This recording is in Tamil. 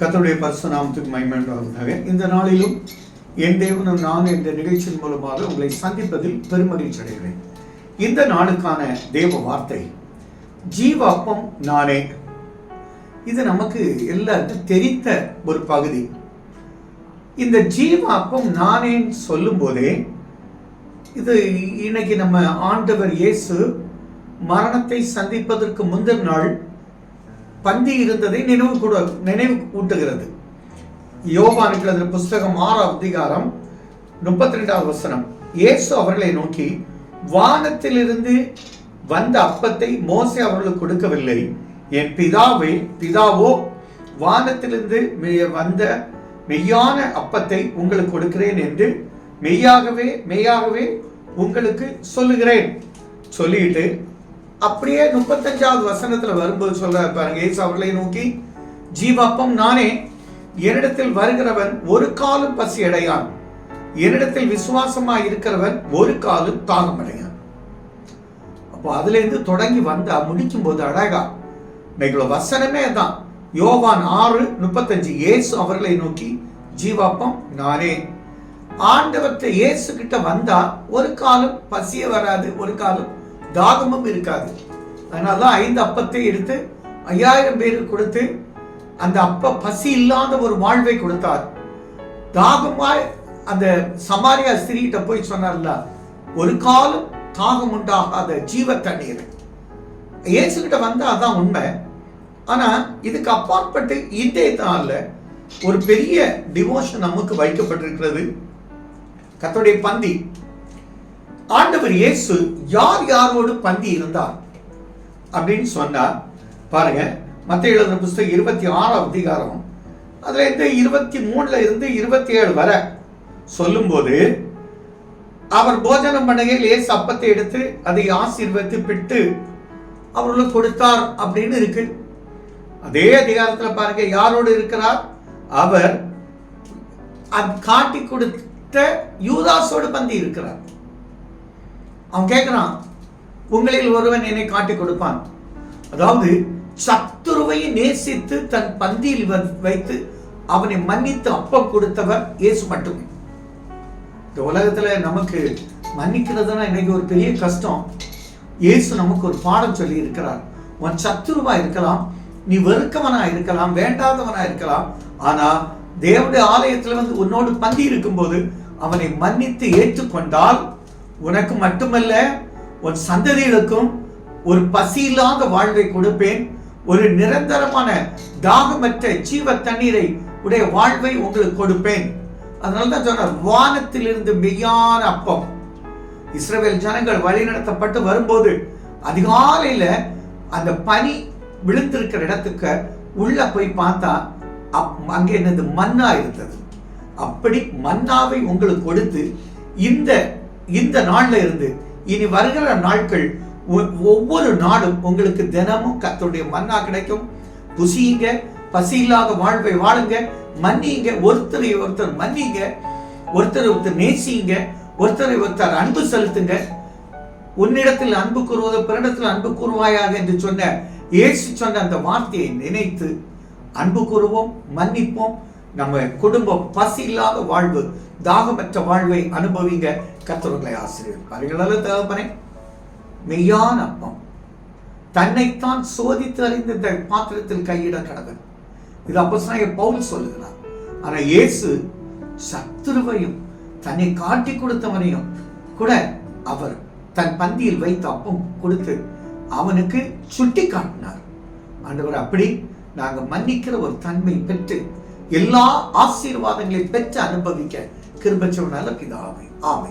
கத்தருடைய பரிசு நாமத்துக்கு மகிமையுண்டாவதாக இந்த நாளிலும் என் தேவனும் நான் என்ற நிகழ்ச்சியின் மூலமாக உங்களை சந்திப்பதில் பெருமகிழ்ச்சி அடைகிறேன். இந்த நாளுக்கான தேவ வார்த்தை ஜீவாப்பம் நானே. இது நமக்கு எல்லாருக்கும் தெரிந்த ஒரு பகுதி. இந்த ஜீவாப்பம் நானேன்னு சொல்லும் போதே இது இன்னைக்கு நம்ம ஆண்டவர் இயேசு மரணத்தை சந்திப்பதற்கு முந்தின நாள் பந்தி இருந்ததை நினைவு கூட நினைவு ஊட்டுகிறது. யோவானுக்கு அதில் புஸ்தகம் ஆறு அதிகாரம் முப்பத்தி ரெண்டாவது வசனம். இயேசு அவர்களை நோக்கி வானத்திலிருந்து வந்த அப்பத்தை மோசே அவர்களுக்கு கொடுக்கவில்லை. என் பிதாவே பிதாவோ வானத்திலிருந்து வந்த மெய்யான அப்பத்தை உங்களுக்கு கொடுக்கிறேன் என்று மெய்யாகவே மெய்யாகவே உங்களுக்கு சொல்லுகிறேன். சொல்லிட்டு அப்படியே முப்பத்தஞ்சாவது வசனத்துல வரும்போது சொல்ற பாருங்க இயேசு அவர்களை நோக்கி ஜீவாப்பம் நானே என்னிடத்தில் வருகிறவன் ஒரு காலும் பசி அடையான். என்னிடத்தில் விசுவாசமா இருக்கிறவன் ஒரு காலும் தாகம் அடையான். அப்போ அதுல இருந்து தொடங்கி வந்தா முடிக்கும் போது அழகா இன்னைக்குள்ள வசனமே தான் யோவான் ஆறு முப்பத்தஞ்சு இயேசு அவர்களை நோக்கி ஜீவாப்பம் நானே ஆண்டவர்கிட்ட இயேசு கிட்ட வந்தா ஒரு காலம் பசிய வராது ஒரு காலம் தாகமும் இருக்காது. அதனால தான் ஐந்து அப்பத்தை எடுத்து ஐயாயிரம் பேருக்கு கொடுத்து அந்த அப்ப பசி இல்லாத ஒரு வாழ்வை கொடுத்தார். தாகமாய் அந்த சமாரியா ஸ்திரீகிட்ட போய் சொன்னார்ல ஒரு காலம் தாகம் உண்டாகாத ஜீவ தண்ணீர் இயேசுகிட்ட வந்தா அதான் உண்மை. ஆனா இதுக்கு அப்பாற்பட்டு இந்த நாள்ல ஒரு பெரிய டிவோஷன் நமக்கு வைக்கப்பட்டிருக்கிறது. கத்தோடைய பந்தி ஆண்டவர் இயேசு யார் யாரோடு பந்தி இருந்தார்? அப்படின்னு சொன்னார் பாருங்க மத்திய எழுதுற புஸ்தகம் இருபத்தி ஆறாம் அதிகாரம். அதுல இருந்து இருபத்தி மூணுல இருந்து இருபத்தி ஏழு வரை சொல்லும்போது அவர் போஜனம் பண்ணுகையில் இயேசு அப்பத்தை எடுத்து அதை ஆசீர்வதித்து பிட்டு அவர்களுக்கு கொடுத்தார் அப்படின்னு இருக்கு. அதே அதிகாரத்தில் பாருங்க யாரோடு இருக்கிறார்? அவர் அது காட்டி கொடுத்த யூதாஸோடு பந்தி இருக்கிறார். அவன் கேட்கிறான் உங்களில் ஒருவன் என்னை காட்டி கொடுப்பான். அதாவது சத்துருவை நேசித்து தன் பந்தியில் வைத்து அவனை மன்னித்து அப்பம் கொடுத்தவர் இயேசு மட்டுமே. இந்த உலகத்துல நமக்கு மன்னிக்கிறதுனா இன்னைக்கு ஒரு பெரிய கஷ்டம். இயேசு நமக்கு ஒரு பாடம் சொல்லி இருக்கிறார் உன் சத்துருவா இருக்கலாம் நீ வெறுக்கவனா இருக்கலாம் வேண்டாதவனா இருக்கலாம் ஆனா தேவனுடைய ஆலயத்துல வந்து உன்னோடு பந்தி இருக்கும்போது அவனை மன்னித்து ஏற்றுக்கொண்டால் உனக்கு மட்டுமல்ல உன் சந்ததிகளுக்கும் ஒரு பசி இல்லாத வாழ்வை கொடுப்பேன். ஒரு நிரந்தரமான தாகமற்ற ஜீவ தண்ணீரை உடைய வாழ்வை உங்களுக்கு கொடுப்பேன். அதனால தான் சொன்னார் வானத்திலிருந்து மெய்யான அப்பம். இஸ்ரவேல் ஜனங்கள் வழிநடத்தப்பட்டு வரும்போது அதிகாலையில் அந்த பனி விழுந்திருக்கிற இடத்துக்கு உள்ள போய் பார்த்தா அப்- அங்கே என்னது மன்னா இருந்தது. அப்படி மன்னாவை உங்களுக்கு கொடுத்து இந்த இந்த நாள்ல இருந்து இனி வருகிற நாட்கள் ஒ- ஒவ்வொரு நாளும் உங்களுக்கு தினமும் கர்த்தருடைய மன்னா கிடைக்கும். புசியுங்க பசி இல்லாத வாழ்வை வாழுங்க மன்னிங்க ஒருத்தரை ஒருத்தர் மன்னிங்க ஒருத்தரை ஒருத்தர் நேசிங்க ஒருத்தரை ஒருத்தர் அன்பு செலுத்துங்க. உன்னிடத்தில் அன்பு கூறுவது பிறனிடத்தில் அன்பு கூறுவாயாக என்று சொன்ன இயேசு சொன்ன அந்த வார்த்தையை நினைத்து அன்பு கூறுவோம் மன்னிப்போம் நம்ம குடும்பம் பசி இல்லாத வாழ்வு தாகமற்ற வாழ்வை அனுபவிங்க கத்தவர்களை ஆசிரியர் அறிகளல்ல தேவப்பனே மெய்யான அப்பம். தன்னைத்தான் சோதித்து அறிந்த இந்த பாத்திரத்தில் கையிட கடவன் இது அப்போ பவுல் சொல்லுகிறார். ஆனா இயேசு சத்துருவையும் தன்னை காட்டி கொடுத்தவனையும் கூட அவர் தன் பந்தியில் வைத்த அப்பம் கொடுத்து அவனுக்கு சுட்டி காட்டினார் ஆண்டவர் அப்படி நாங்க மன்னிக்கிற ஒரு தன்மை பெற்று எல்லா ஆசீர்வாதங்களையும் பெற்று அனுபவிக்க கிருபச்சவனால பிதாவை. ஆமை